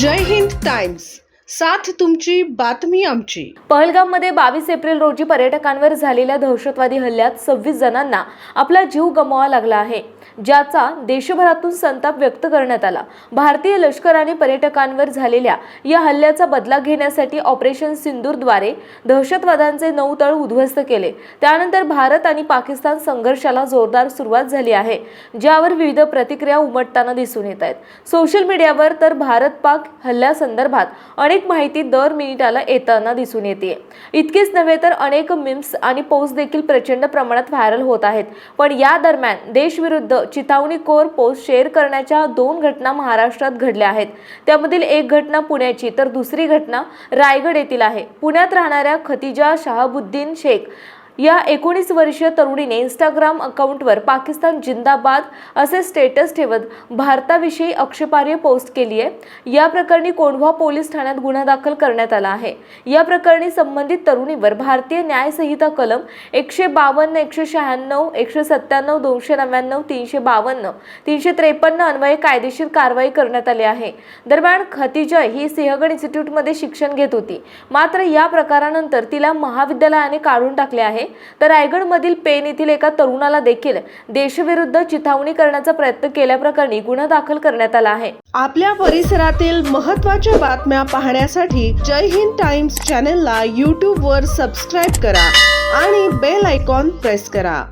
Jai Hind Times. साथ तुमची बातमी आमची. पहलगाममध्ये बावीस एप्रिल रोजी पर्यटकांवर झालेल्या दहशतवादी हल्ल्यात सव्वीस जणांना आपला जीव गमवावा लागला आहे ज्याचा देशभरातून संताप व्यक्त करण्यात आला. भारतीय लष्कराने पर्यटकांवर झालेल्या या हल्ल्याचा बदला घेण्यासाठी ऑपरेशन सिंदूरद्वारे दहशतवाद्यांचे नऊ तळ उद्ध्वस्त केले. त्यानंतर भारत आणि पाकिस्तान संघर्षाला जोरदार सुरुवात झाली आहे ज्यावर विविध प्रतिक्रिया उमटताना दिसून येत आहेत. सोशल मीडियावर तर भारत पाक हल्ल्यासंदर्भात अनेक माहिती दर मिनिटाला येताना दिसून येते. इतकेच नव्हे तर अनेक मिम्स आणि पोस्ट देखील प्रचंड प्रमाणात व्हायरल होत आहेत. पण या दरम्यान देशविरुद्ध चितावणीखोर पोस्ट शेअर करण्याच्या दोन घटना महाराष्ट्रात घडल्या आहेत. त्यामधील एक घटना पुण्याची तर दुसरी घटना रायगड येथील आहे. पुण्यात राहणाऱ्या खतिजा शहाबुद्दीन शेख या एकोणीस वर्षीय तरुणीने इंस्टाग्राम अकाउंटवर पाकिस्तान जिंदाबाद असे स्टेटस ठेवत भारताविषयी आक्षेपार्ह पोस्ट केली आहे. या प्रकरणी कोंढवा पोलीस ठाण्यात गुन्हा दाखल करण्यात आला आहे. या प्रकरणी संबंधित तरुणीवर भारतीय न्यायसंहिता कलम एकशे बावन्न एकशे शहाण्णव एकशे सत्त्याण्णव दोनशे नव्याण्णव तीनशे बावन्न तीनशे त्रेपन्न अन्वये कायदेशीर कारवाई करण्यात आली आहे. दरम्यान खतिजय ही सिंहगड इन्स्टिट्यूटमध्ये शिक्षण घेत होती. मात्र या प्रकारानंतर तिला महाविद्यालयाने काढून टाकले आहे. तर रायगडमधील पेन येथील एका तरुणाला देखील देशविरुद्ध चिथावणी करण्याचा प्रयत्न केल्याप्रकरणी गुन्हा दाखल करण्यात आला आहे. आपल्या परिसरातील महत्त्वाच्या बातम्या पाहण्यासाठी जय हिंद टाइम्स चॅनेलला यूट्यूबवर सबस्क्राईब करा आणि बेल आयकॉन प्रेस करा.